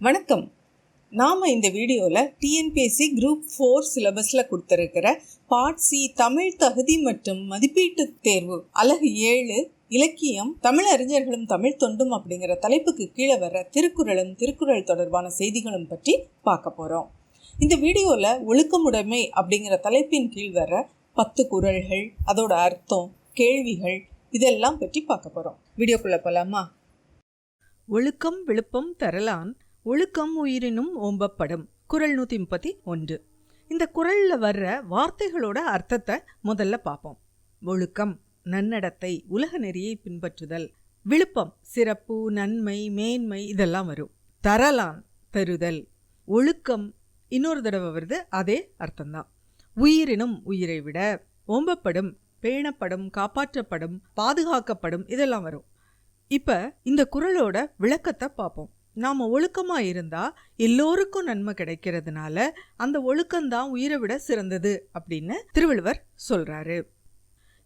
வணக்கம். நாம் இந்த வீடியோவில் டிஎன்பிஎஸ்சி குரூப் ஃபோர் சிலபஸில் கொடுத்துருக்கிற பார்ட் சி தமிழ் தகுதி மற்றும் மதிப்பீட்டு தேர்வு அலகு ஏழு இலக்கியம் தமிழ் அறிஞர்களும் தமிழ் தொண்டும் அப்படிங்கிற தலைப்புக்கு கீழே வர திருக்குறளும் திருக்குறள் தொடர்பான செய்திகளும் பற்றி பார்க்க போகிறோம் இந்த வீடியோவில் ஒழுக்கமுடைமை அப்படிங்கிற தலைப்பின் கீழ் வர பத்து குறள்கள் அதோட அர்த்தம் கேள்விகள் இதெல்லாம் பற்றி பார்க்க போகிறோம் வீடியோக்குள்ளே போகலாமா ஒழுக்கம் விழுப்பம் தரலான் ஒழுக்கம் உயிரினும் ஓம்பப்படும். குரல் நூற்றி முப்பத்தி ஒன்று. இந்த குரலில் வர்ற வார்த்தைகளோட அர்த்தத்தை முதல்ல பார்ப்போம் ஒழுக்கம் நன்னடத்தை உலக நெறியை பின்பற்றுதல். விழுப்பம் சிறப்பு நன்மை மேன்மை இதெல்லாம் வரும். தரலான் தருதல். ஒழுக்கம் இன்னொரு தடவை வருது அதே அர்த்தம்தான். உயிரினும் உயிரை விட ஓம்பப்படும் பேணப்படும் காப்பாற்றப்படும் பாதுகாக்கப்படும் இதெல்லாம் வரும். இப்போ இந்த குரலோட விளக்கத்தை பார்ப்போம் நாம் ஒழுக்கமாக இருந்தால் எல்லோருக்கும் நன்மை கிடைக்கிறதுனால அந்த ஒழுக்கம்தான் உயிரை விட சிறந்தது அப்படின்னு திருவள்ளுவர் சொல்கிறாரு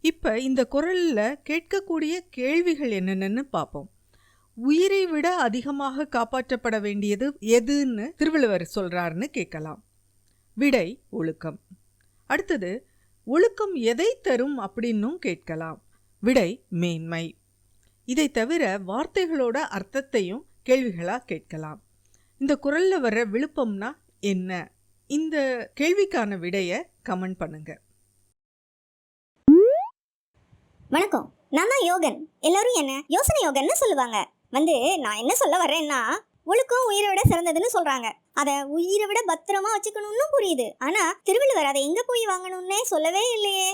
இப்போ இந்த குரலில் கேட்கக்கூடிய கேள்விகள் என்னென்னு பார்ப்போம் உயிரை விட அதிகமாக காப்பாற்றப்பட வேண்டியது எதுன்னு திருவள்ளுவர் சொல்கிறாருன்னு கேட்கலாம். விடை ஒழுக்கம். அடுத்தது ஒழுக்கம் எதை தரும் அப்படின்னும் கேட்கலாம். விடை மேன்மை. இதை தவிர வார்த்தைகளோட அர்த்தத்தையும் கேள்விகளாக கேட்கலாம். இந்த குரலில் வர்ற விழுப்பம்னா என்ன? இந்த கேள்விக்கான விடையை கமெண்ட் பண்ணுங்க. வணக்கம். நான் தான் யோகன். எல்லாரும் என்ன? யோசனை யோகன்னு சொல்லுவாங்க. வந்து நான் என்ன சொல்ல வர்றேன்னா ஒழுக்கம் உயிரை விட சிறந்ததுன்னு சொல்றாங்க. அதை உயிரை விட பத்திரமா வச்சுக்கணும்னு புரியுது. ஆனா திருவள்ளுவர் அதை எங்க போய் வாங்கணும்னே சொல்லவே இல்லையே.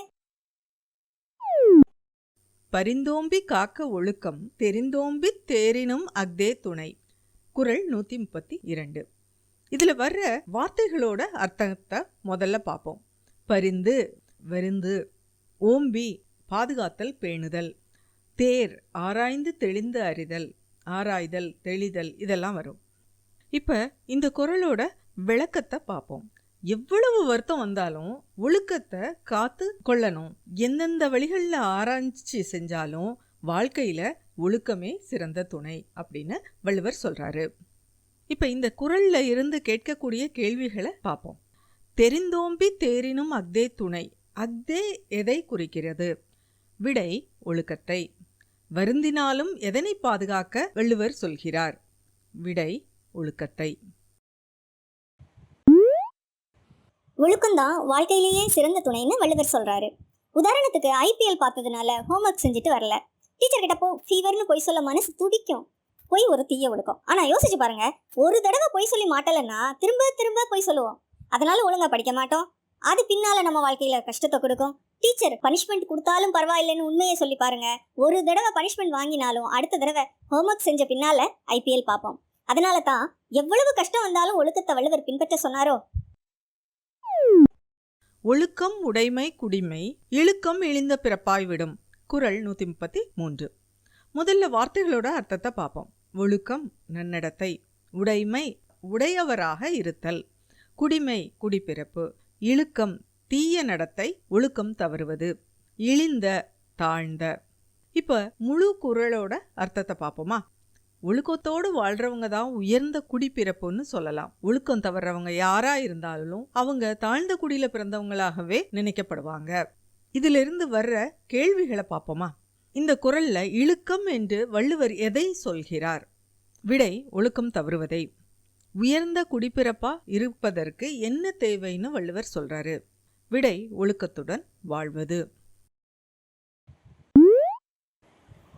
பரிந்தோம்பி காக்க ஒழுக்கம் தெரிந்தோம்பி தேரினும் அக்தே துணை. குரல் நூற்றி முப்பத்தி இரண்டு இதில் வர்ற வார்த்தைகளோட அர்த்தத்தை முதல்ல பார்ப்போம் பரிந்து வருந்து ஓம்பி பாதுகாத்தல் பேணுதல். தேர் ஆராய்ந்து தெளிந்து அறிதல் ஆராய்தல் தெளிதல் இதெல்லாம் வரும். இப்போ இந்த குரலோட விளக்கத்தை பார்ப்போம் எவ்வளவு வருத்தம் வந்தாலும் ஒழுக்கத்தை காத்து கொள்ளணும். எந்தெந்த வழிகளில் ஆராய்ச்சி செஞ்சாலும் வாழ்க்கையில் ஒழுக்கமே சிறந்த துணை அப்படின்னு வள்ளுவர் சொல்கிறாரு இப்போ இந்த குரலில் இருந்து கேட்கக்கூடிய கேள்விகளை பார்ப்போம். தெரிந்தோம்பி தேரினும் அக்தே துணை அக்தே எதை குறிக்கிறது? விடை ஒழுக்கத்தை. வருந்தினாலும் எதனை பாதுகாக்க வள்ளுவர் சொல்கிறார்? விடை ஒழுக்கத்தை. ஒழுக்கம்தான் வாழ்க்கையிலேயே சிறந்த துணைன்னு வள்ளுவர் சொல்கிறாரு உதாரணத்துக்கு ஐபிஎல் பார்த்ததுனால ஹோம்ஒர்க் செஞ்சுட்டு வரல. டீச்சர் கிட்ட போ ஃபீவர்னு பொய் சொல்ல மனசு துடிக்கும். பொய் ஒரு தீய ஒழுக்கம். ஆனால் யோசிச்சு பாருங்க. ஒரு தடவை பொய் சொல்லி மாட்டலைன்னா திரும்ப திரும்ப பொய் சொல்லுவோம். அதனால ஒழுங்கா படிக்க மாட்டோம். அது பின்னால நம்ம வாழ்க்கையில் கஷ்டத்தை கொடுக்கும். டீச்சர் பனிஷ்மெண்ட் கொடுத்தாலும் பரவாயில்லைன்னு உண்மையை சொல்லி பாருங்க. ஒரு தடவை பனிஷ்மெண்ட் வாங்கினாலும் அடுத்த தடவை ஹோம்ஒர்க் செஞ்ச பின்னால ஐபிஎல் பார்ப்போம். அதனால தான் எவ்வளவு கஷ்டம் வந்தாலும் ஒழுக்கத்தை வள்ளுவர் பின்பற்ற சொன்னாரோ ஒழுக்கம் உடைமை குடிமை இழுக்கம் இழிந்த பிறப்பாய் விடும். குரல் நூற்றி முப்பத்தி மூன்று முதல்ல வார்த்தைகளோட அர்த்தத்தை பார்ப்போம். ஒழுக்கம் நன்னடத்தை. உடைமை உடையவராக இருத்தல். குடிமை குடிப்பிறப்பு. இழுக்கம் தீய நடத்தை ஒழுக்கம் தவறுவது. இழிந்த தாழ்ந்த. இப்போ முழு குரலோட அர்த்தத்தை பார்ப்போமா? ஒழுக்கத்தோடு வாழ்றவங்க தான் உயர்ந்த குடிப்பிறப்புன்னு சொல்லலாம். ஒழுக்கம் தவறவங்க யாரா இருந்தாலும் அவங்க தாழ்ந்த குடியில பிறந்தவங்களாகவே நினைக்கப்படுவாங்க. இதிலிருந்து வர்ற கேள்விகளை பார்ப்போமா? இந்த குரல்ல இழுக்கம் என்று வள்ளுவர் எதை சொல்கிறார்? விடை ஒழுக்கம் தவறுவதை. உயர்ந்த குடிப்பிறப்பா இருப்பதற்கு என்ன தேவைன்னு வள்ளுவர் சொல்றாரு. விடை ஒழுக்கத்துடன் வாழ்வது.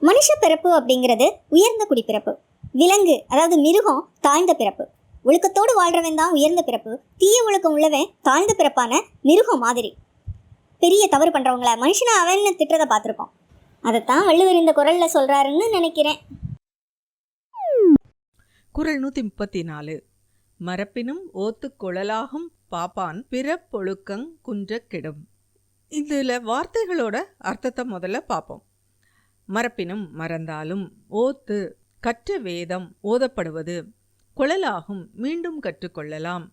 மனுஷ பிறப்பு அப்படிங்கிறது உயர்ந்த குடிப்பிறப்பு விலங்கு அதாவது மிருகம் தாழ்ந்த பிறப்பு. ஒழுக்கத்தோடு வாழ்றவன் தான் உயர்ந்த பிறப்பு. தீய ஒழுக்கம் உள்ளவன் தாழ்ந்த பிறப்பான மிருகம் மாதிரி. பெரிய தவறு பண்ணுறவங்கள மனுஷனை அவன் திட்டுறதை பார்த்துருக்கோம் அதைத்தான் வள்ளுவர் இந்த குரலில் சொல்கிறாருன்னு நினைக்கிறேன். குரல் நூற்றி முப்பத்தி நாலு மரப்பினும் ஓத்து குழலாகும் பாப்பான் பிறப்பொழுக்கங் குன்ற கெடும். இதில் வார்த்தைகளோட அர்த்தத்தை முதல்ல பார்ப்போம். மறப்பினும் மறந்தாலும் ஓத்து கற்ற வேதம் ஓதப்படுவது குழலாகும் மீண்டும் கற்றுக்கொள்ளலாம்.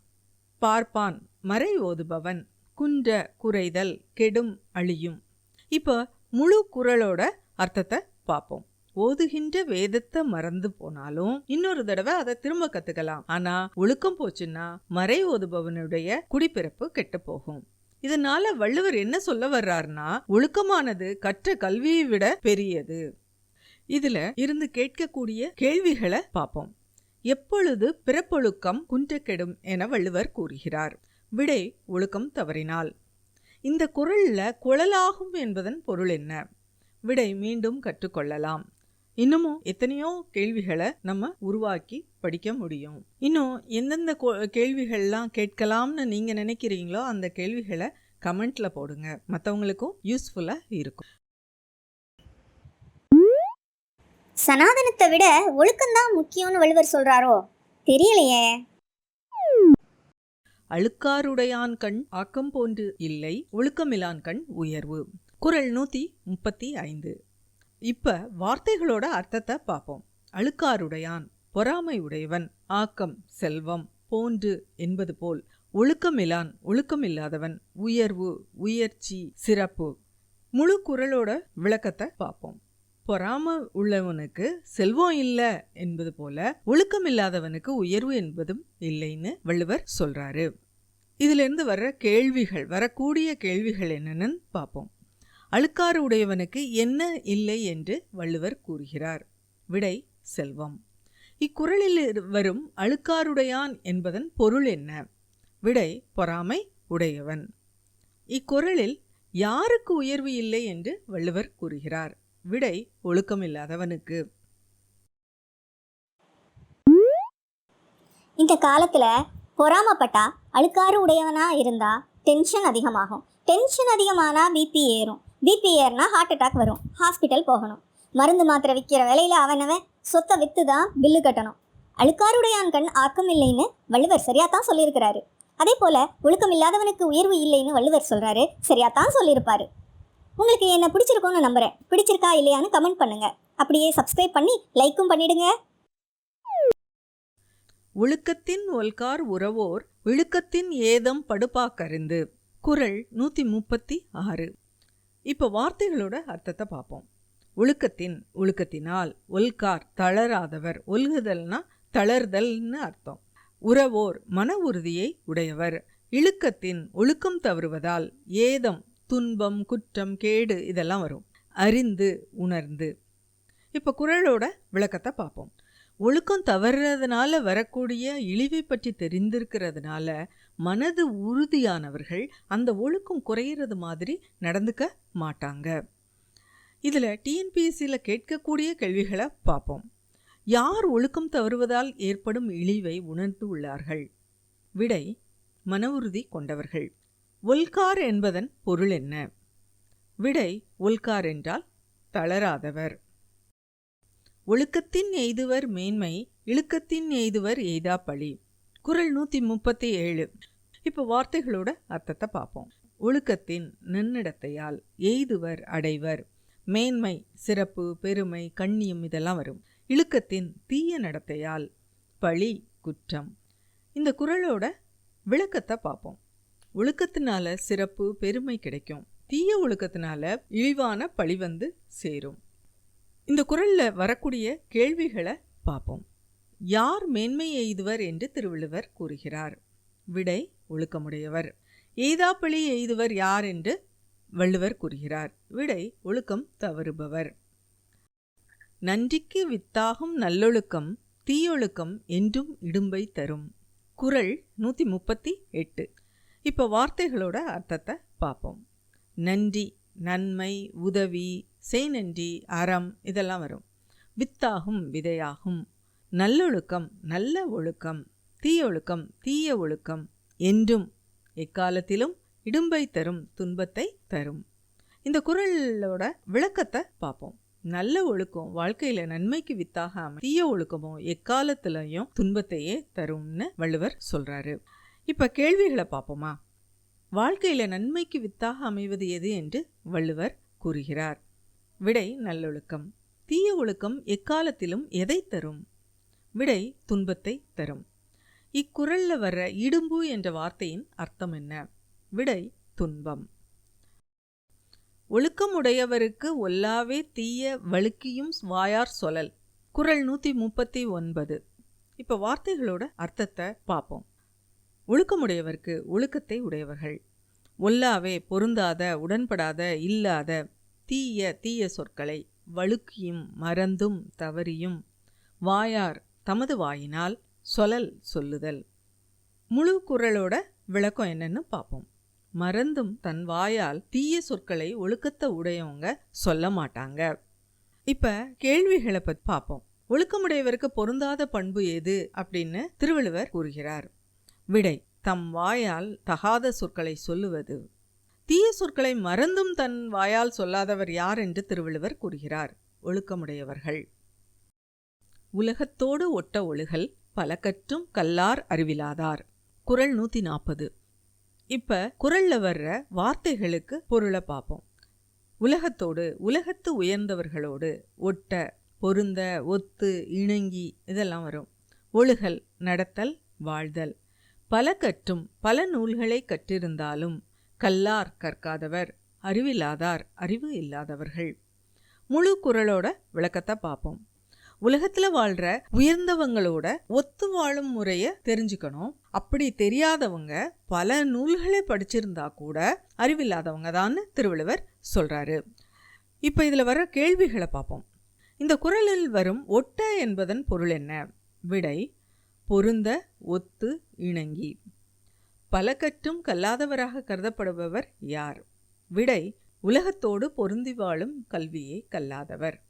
பார்ப்பான் மறை ஓதுபவன் குன்ற குறைதல் கெடும் அழியும். இப்போ முழு குரலோட அர்த்தத்தை பார்ப்போம். ஓதுகின்ற வேதத்தை மறந்து போனாலும் இன்னொரு தடவை அதை திரும்ப கத்துக்கலாம். ஆனா ஒழுக்கம் போச்சுன்னா மறை ஓதுபவனுடைய குடிப்பிறப்பு கெட்டு போகும். இதனால வள்ளுவர் என்ன சொல்ல வர்றாருன்னா ஒழுக்கமானது கற்ற கல்வியை விட பெரியது. இதுல இருந்து கேட்கக்கூடிய கேள்விகளை பார்ப்போம். எப்பொழுது பிறப்பொழுக்கம் குன்றக்கெடும் என வள்ளுவர் கூறுகிறார். விடை ஒழுக்கம் தவறினால். இந்த குரல்ல குழலாகும் என்பதன் பொருள் என்ன? விடை மீண்டும் கற்றுக்கொள்ளலாம். இன்னமும் எத்தனையோ கேள்விகளை நம்ம உருவாக்கி படிக்க முடியும். இன்னும் எந்தெந்த கொ- கேள்விகள்லாம் கேட்கலாம்னு நீங்க நினைக்கிறீங்களோ அந்த கேள்விகளை கமெண்ட்ல போடுங்க. மற்றவங்களுக்கும் யூஸ்ஃபுல்லா இருக்கும். சனாதனத்தை விட ஒழுக்கம்தான் முக்கியம்னு வள்ளுவர் சொல்றாரோ? தெரியலையே. அழுக்காருடையான் கண் ஆக்கம் போன்று இல்லை ஒழுக்கமிலான் கண் உயர்வு. குறள் நூத்தி முப்பத்தி ஐந்து. இப்ப வார்த்தைகளோட அர்த்தத்தை பார்ப்போம். அழுக்காருடையான் பொறாமை உடையவன் ஆக்கம் செல்வம் போன்று என்பது போல். ஒழுக்கமிலான் ஒழுக்கமில்லாதவன் உயர்வு உயர்ச்சி சிறப்பு. முழு குறளோட விளக்கத்தை பார்ப்போம். பொறாம உள்ளவனுக்கு செல்வம் இல்லை என்பது போல ஒழுக்கம் இல்லாதவனுக்கு உயர்வு என்பதும் இல்லைன்னு வள்ளுவர் சொல்றாரு. இதுல இருந்து வர்ற கேள்விகள் வரக்கூடிய கேள்விகள் என்னன்னு பார்ப்போம். அழுக்காறு உடையவனுக்கு என்ன இல்லை என்று வள்ளுவர் கூறுகிறார். விடை செல்வம். இக்குறளில் இரு- வரும் அழுக்காருடையான் என்பதன் பொருள் என்ன? விடை பொறாமை உடையவன். இக்குறளில் யாருக்கு உயர்வு இல்லை என்று வள்ளுவர் கூறுகிறார். விடை ஒழுக்கமில்லாதவனுக்கு இந்த காலத்துல பொறாமப்பட்டா அழுக்காறு உடையவனா இருந்தா டென்ஷன் அதிகமாகும். டென்ஷன் அதிகமானா பிபி ஏறும். பிபி ஏறினா ஹார்ட் அட்டாக் வரும். ஹாஸ்பிட்டல் போகணும். மருந்து மாத்திரை விற்கிற வேலையில் அவனவன் சொத்தை விற்று தான் பில்லு கட்டணும் அழுக்காருடையான் கண் ஆக்கம் இல்லைன்னு வள்ளுவர் சரியாக தான் சொல்லியிருக்கிறாரு. அதே போல் ஒழுக்கம் இல்லாதவனுக்கு உயர்வு இல்லைன்னு வள்ளுவர் சொல்கிறாரு சரியாக தான் சொல்லியிருப்பாரு. உங்களுக்கு என்ன பிடிச்சிருக்கும்னு நம்புகிறேன் பிடிச்சிருக்கா இல்லையான்னு கமெண்ட் பண்ணுங்கள் அப்படியே சப்ஸ்கிரைப் பண்ணி லைக்கும் பண்ணிடுங்க. ஒழுக்கத்தின் ஒல்கார் உறவோர் இழுக்கத்தின் ஏதம் படுப்பாக்கருந்து குரல் நூற்றி முப்பத்தி ஆறு. இப்போ வார்த்தைகளோட அர்த்தத்தை பார்ப்போம். ஒழுக்கத்தின் ஒழுக்கத்தினால் ஒல்கார் தளராதவர். ஒல்குதல்னா தளர்தல்னு அர்த்தம். உறவோர் மன உறுதியை உடையவர். இழுக்கத்தின் ஒழுக்கம் தவறுவதால் ஏதம் துன்பம் குற்றம் கேடு இதெல்லாம் வரும். அறிந்து உணர்ந்து. இப்போ குறளோட விளக்கத்தை பார்ப்போம். ஒழுக்கம் தவறுறதுனால வரக்கூடிய இழிவை பற்றி தெரிந்திருக்கிறதுனால மனது உறுதியானவர்கள் அந்த ஒழுக்கம் குறையிறது மாதிரி நடந்துக்க மாட்டாங்க. இதில் டிஎன்பிஎஸ்சியில் கேட்கக்கூடிய கேள்விகளை பார்ப்போம். யார் ஒழுக்கம் தவறுவதால் ஏற்படும் இழிவை உணர்ந்து உள்ளார்கள்? விடை மன உறுதி கொண்டவர்கள். ஒல்கார் என்பதன் பொருள் என்ன? விடை ஒல்கார் என்றால் தளராதவர். ஒழுக்கத்தின் எய்துவர் மேன்மை இழுக்கத்தின் எய்துவர் எய்தா பழி குறள் நூற்றி முப்பத்தி ஏழு. இப்போ வார்த்தைகளோட அர்த்தத்தை பார்ப்போம். ஒழுக்கத்தின் நின்னிடத்தையால் எய்துவர் அடைவர். மேன்மை சிறப்பு பெருமை கண்ணியம் இதெல்லாம் வரும். இழுக்கத்தின் தீய நடத்தையால் பழி குற்றம். இந்த குரலோட விளக்கத்தை பார்ப்போம். ஒழுக்கத்தினால சிறப்பு பெருமை கிடைக்கும். தீய ஒழுக்கத்தினால இழிவான பழி வந்து சேரும். இந்த குரலில் வரக்கூடிய கேள்விகளை பார்ப்போம். யார் மேன்மை எய்துவர் என்று திருவள்ளுவர் கூறுகிறார். விடை ஒழுக்கமுடையவர். எய்தாப்பிழி எய்துவர் யார் என்று வள்ளுவர் கூறுகிறார். விடை ஒழுக்கம் தவறுபவர். நன்றிக்கு வித்தாகும் நல்லொழுக்கம் தீயொழுக்கம் என்றும் இடும்பை தரும். குறள் நூற்றி முப்பத்தி எட்டு. இப்போ வார்த்தைகளோட அர்த்தத்தை பார்ப்போம். நன்றி நன்மை உதவி செய் நன்றி அறம் இதெல்லாம் வரும். வித்தாகும் விதையாகும். நல்லொழுக்கம் நல்ல ஒழுக்கம். தீயொழுக்கம் தீய ஒழுக்கம் என்றும் எக்காலத்திலும் இடும்பை தரும் துன்பத்தை தரும். இந்த குறளோட விளக்கத்தை பார்ப்போம். நல்ல ஒழுக்கம் வாழ்க்கையில நன்மைக்கு வித்தாக அமை தீய ஒழுக்கமும் எக்காலத்திலையும் துன்பத்தையே தரும்னு வள்ளுவர் சொல்றாரு. இப்ப கேள்விகளை பார்ப்போமா? வாழ்க்கையில நன்மைக்கு வித்தாக அமைவது எது என்று வள்ளுவர் கூறுகிறார். விடை நல்லொழுக்கம் தீய ஒழுக்கம் எக்காலத்திலும் எதை தரும்? விடை துன்பத்தை தரும். இக்குரல்ல வர்ற இடும்பு என்ற வார்த்தையின் அர்த்தம் என்ன? விடை துன்பம். ஒழுக்கமுடையவருக்கு ஒல்லாவே தீய வழுக்கியும் வாயார் சொல்லல் குரல் நூற்றி முப்பத்தி ஒன்பது. இப்போ வார்த்தைகளோட அர்த்தத்தை பார்ப்போம் ஒழுக்கமுடையவருக்கு ஒழுக்கத்தை உடையவர்கள். ஒல்லாவே பொருந்தாத உடன்படாத இல்லாத தீய தீய சொற்களை வழுக்கியும் மறந்தும் தவறியும் வாயார் தமது வாயினால் சொலல் சொல்லுதல். முழு குரலோட விளக்கம் என்னன்னு பார்ப்போம் மறந்தும் தன் வாயால் தீய சொற்களை ஒழுக்கத்தை உடையவங்க சொல்ல மாட்டாங்க. இப்ப கேள்விகளை பற்றி பார்ப்போம் ஒழுக்கமுடையவருக்கு பொருந்தாத பண்பு எது அப்படின்னு திருவள்ளுவர் கூறுகிறார். விடை தம் வாயால் தகாத சொற்களை சொல்லுவது. தீய சொற்களை மறந்தும் தன் வாயால் சொல்லாதவர் யார் என்று திருவள்ளுவர் கூறுகிறார். ஒழுக்கமுடையவர்கள். உலகத்தோடு ஒட்ட ஒழுகல் பல கற்றும் கல்லார் அறிவிலாதார். குரல் நூற்றி நாற்பது இப்போ குரலில் வர்ற வார்த்தைகளுக்கு பொருளை பார்ப்போம் உலகத்தோடு உலகத்து உயர்ந்தவர்களோடு ஒட்ட பொருந்த ஒத்து இணங்கி இதெல்லாம் வரும். ஒழுகல் நடத்தல் வாழ்தல். பல கற்றும் பல நூல்களை கற்றிருந்தாலும் கல்லார் கற்காதவர் அறிவில்லாதார் அறிவு இல்லாதவர்கள். முழு குரலோட விளக்கத்தை பார்ப்போம் உலகத்தில் வாழ்கிற உயர்ந்தவங்களோட ஒத்து வாழும் முறையை தெரிஞ்சுக்கணும். அப்படி தெரியாதவங்க பல நூல்களை படிச்சிருந்தா கூட அறிவில்லாதவங்க தான் திருவள்ளுவர் சொல்கிறாரு இப்போ இதில் வர கேள்விகளை பார்ப்போம். இந்த குரலில் வரும் ஒட்ட என்பதன் பொருள் என்ன? விடை பொருந்த ஒத்து இணங்கி. பல கற்றும் கல்லாதவராக கருதப்படுபவர் யார்? விடை உலகத்தோடு பொருந்தி வாழும் கல்வியே கல்லாதவர்.